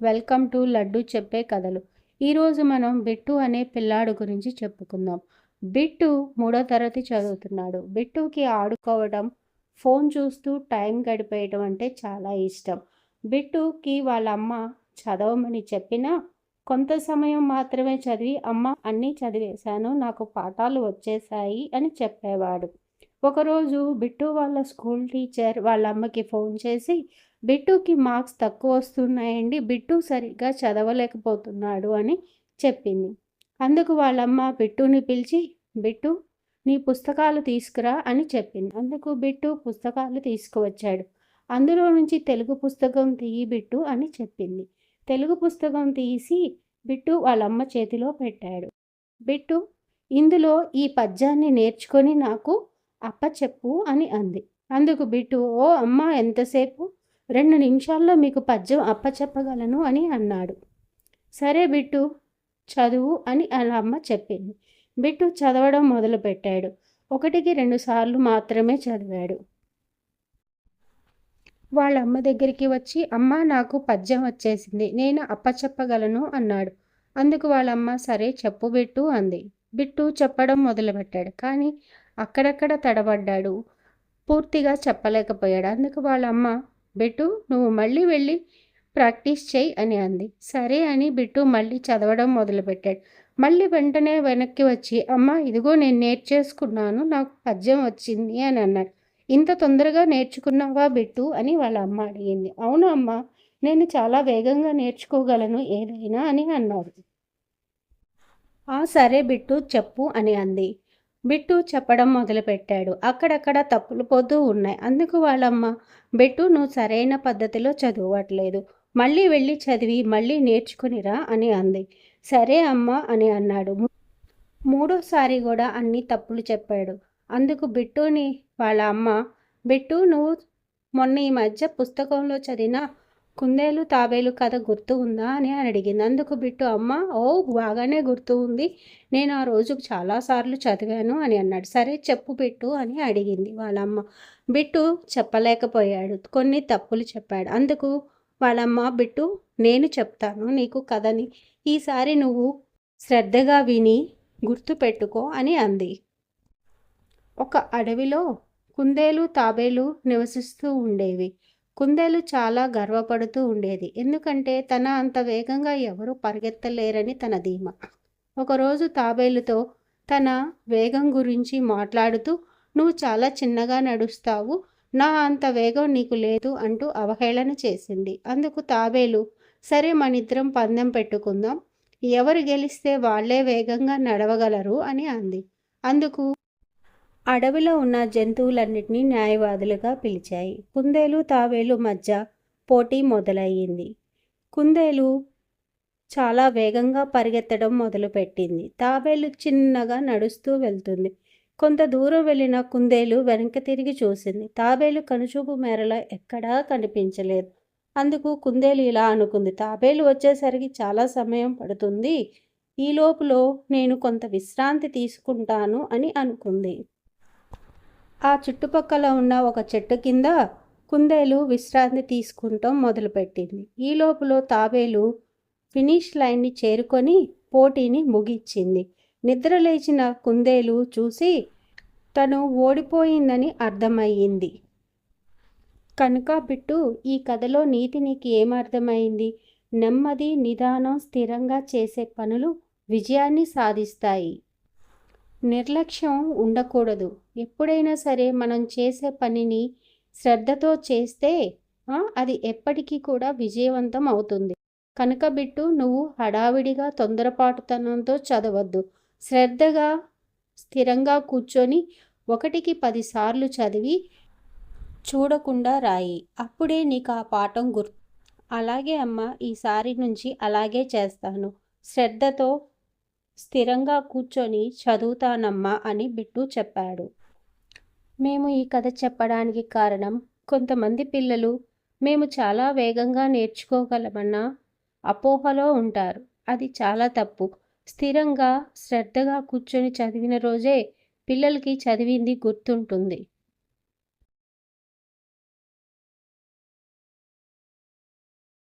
Welcome to laddu చెప్పే కథలు. ఈరోజు మనం బిట్టు అనే పిల్లాడు గురించి చెప్పుకుందాం. బిట్టు మూడో తరగతి చదువుతున్నాడు. బిట్టుకి ఆడుకోవడం ఫోన్ చూస్తూ టైం గడిపేయడం అంటే చాలా ఇష్టం. బిట్టుకి వాళ్ళ అమ్మ చదవమని చెప్పినా కొంత సమయం మాత్రమే చదివి అమ్మ అన్నీ చదివేశాను నాకు పాఠాలు వచ్చేసాయి అని చెప్పేవాడు. ఒకరోజు బిట్టు వాళ్ళ స్కూల్ టీచర్ వాళ్ళ అమ్మకి ఫోన్ చేసి బిట్టుకి మార్క్స్ తక్కువ వస్తున్నాయండి బిట్టు సరిగ్గా చదవలేకపోతున్నాడు అని చెప్పింది. అందుకు వాళ్ళమ్మ బిట్టుని పిలిచి బిట్టు నీ పుస్తకాలు తీసుకురా అని చెప్పింది. అందుకు బిట్టు పుస్తకాలు తీసుకువచ్చాడు. అందులో నుంచి తెలుగు పుస్తకం తీయి బిట్టు అని చెప్పింది. తెలుగు పుస్తకం తీసి బిట్టు వాళ్ళమ్మ చేతిలో పెట్టాడు. బిట్టు ఇందులో ఈ పద్యాన్ని నేర్చుకొని నాకు అప్పచెప్పు అని అంది. అందుకు బిట్టు ఓ అమ్మ ఎంతసేపు? రెండు నిమిషాల్లో మీకు పద్యం అప్పచెప్పగలను అని అన్నాడు. సరే బిట్టు చదువు అని అలా అమ్మ చెప్పింది. బిట్టు చదవడం మొదలుపెట్టాడు. ఒకటికి రెండు సార్లు మాత్రమే చదివాడు. వాళ్ళ అమ్మ దగ్గరికి వచ్చి అమ్మ నాకు పద్యం వచ్చేసింది. నేను అప్పచెప్పగలను అన్నాడు. అందుకు వాళ్ళమ్మ సరే చెప్పు బిట్టు అంది. బిట్టు చెప్పడం మొదలుపెట్టాడు. కానీ అక్కడక్కడ తడబడ్డాడు. పూర్తిగా చెప్పలేకపోయాడు. అందుకు వాళ్ళ అమ్మ బిట్టు నువ్వు మళ్ళీ వెళ్ళి ప్రాక్టీస్ చేయి అని అంది. సరే అని బిట్టు మళ్ళీ చదవడం మొదలుపెట్టాడు. మళ్ళీ వెంటనే వెనక్కి వచ్చి అమ్మ ఇదిగో నేను నేర్చేసుకున్నాను నాకు పద్యం వచ్చింది అని అన్నాడు. ఇంత తొందరగా నేర్చుకున్నావా బిట్టు అని వాళ్ళ అమ్మ అడిగింది. అవును అమ్మ నేను చాలా వేగంగా నేర్చుకోగలను ఏదైనా అని అన్నారు. ఆ సరే బిట్టు చెప్పు అని అంది. బిట్టు చెప్పడం మొదలుపెట్టాడు. అక్కడక్కడ తప్పులు పోతూ ఉన్నాయి. అందుకు వాళ్ళమ్మ బిట్టు నువ్వు సరైన పద్ధతిలో చదవట్లేదు. మళ్ళీ వెళ్ళి చదివి మళ్ళీ నేర్చుకునిరా అని అంది. సరే అమ్మ అని అన్నాడు. మూడోసారి కూడా అన్ని తప్పులు చెప్పాడు. అందుకు బిట్టుని వాళ్ళ అమ్మ బిట్టు నువ్వు మొన్న ఈ మధ్య పుస్తకంలో చదివిన కుందేలు తాబేలు కథ గుర్తు ఉందా అని అడిగింది. అందుకు బిట్టు అమ్మ ఓ బాగానే గుర్తు ఉంది. నేను ఆ రోజు చాలాసార్లు చదివాను అని అన్నాడు. సరే చెప్పు బిట్టు అని అడిగింది వాళ్ళమ్మ. బిట్టు చెప్పలేకపోయాడు. కొన్ని తప్పులు చెప్పాడు. అందుకు వాళ్ళమ్మ బిట్టు నేను చెప్తాను. నీకు కథని ఈసారి నువ్వు శ్రద్ధగా విని గుర్తు పెట్టుకో అని అంది. ఒక అడవిలో కుందేలు తాబేలు నివసిస్తూ ఉండేవి. కుందేలు చాలా గర్వపడుతూ ఉండేది. ఎందుకంటే తన అంత వేగంగా ఎవరు పరిగెత్తలేరని తన ధీమా. ఒకరోజు తాబేలుతో తన వేగం గురించి మాట్లాడుతూ నువ్వు చాలా చిన్నగా నడుస్తావు. నా అంత వేగం నీకు లేదు అంటూ అవహేళన చేసింది. అందుకు తాబేలు సరే మనిద్దరం పందెం పెట్టుకుందాం. ఎవరు గెలిస్తే వాళ్ళే వేగంగా నడవగలరు అని అంది. అందుకు అడవిలో ఉన్న జంతువులన్నిటినీ న్యాయవాదులుగా పిలిచాయి. కుందేలు తావేలు మధ్య పోటీ మొదలయ్యింది. కుందేలు చాలా వేగంగా పరిగెత్తడం మొదలుపెట్టింది. తాబేలు చిన్నగా నడుస్తూ వెళ్తుంది. కొంత దూరం వెళ్ళిన కుందేలు వెనక్కి తిరిగి చూసింది. తాబేలు కనుచూపు మేరలో ఎక్కడా కనిపించలేదు. అందుకు కుందేలు ఇలా అనుకుంది తాబేలు వచ్చేసరికి చాలా సమయం పడుతుంది. ఈ లోపులో నేను కొంత విశ్రాంతి తీసుకుంటాను అని అనుకుంది. ఆ చుట్టుపక్కల ఉన్న ఒక చెట్టు కింద కుందేలు విశ్రాంతి తీసుకుంటాం మొదలుపెట్టింది. ఈ లోపల తాబేలు ఫినిష్ లైన్ని చేరుకొని పోటీని ముగిచ్చింది నిద్ర లేచిన కుందేలు చూసి తను ఓడిపోయిందని అర్థమయ్యింది. కనుక బిట్టు ఈ కథలో నీతి నీకు ఏమర్థమైంది? నెమ్మది నిదానం స్థిరంగా చేసే పనులు విజయాన్ని సాధిస్తాయి. నిర్లక్ష్యం ఉండకూడదు. ఎప్పుడైనా సరే మనం చేసే పనిని శ్రద్ధతో చేస్తే అది ఎప్పటికీ కూడా విజయవంతం అవుతుంది. కనుక బిట్టు నువ్వు హడావిడిగా తొందరపాటుతనంతో చదవద్దు. శ్రద్ధగా స్థిరంగా కూర్చొని ఒకటికి పదిసార్లు చదివి చూడకుండా రాయి. అప్పుడే నీకు ఆ పాఠం గుర్తు. అలాగే అమ్మ ఈసారి నుంచి అలాగే చేస్తాను. శ్రద్ధతో స్థిరంగా కూర్చొని చదువుతానమ్మా అని బిట్టు చెప్పాడు. మేము ఈ కథ చెప్పడానికి కారణం కొంతమంది పిల్లలు మేము చాలా వేగంగా నేర్చుకోగలమన్న అపోహలో ఉంటారు. అది చాలా తప్పు. స్థిరంగా శ్రద్ధగా కూర్చొని చదివిన రోజే పిల్లలకి చదివింది గుర్తుంటుంది.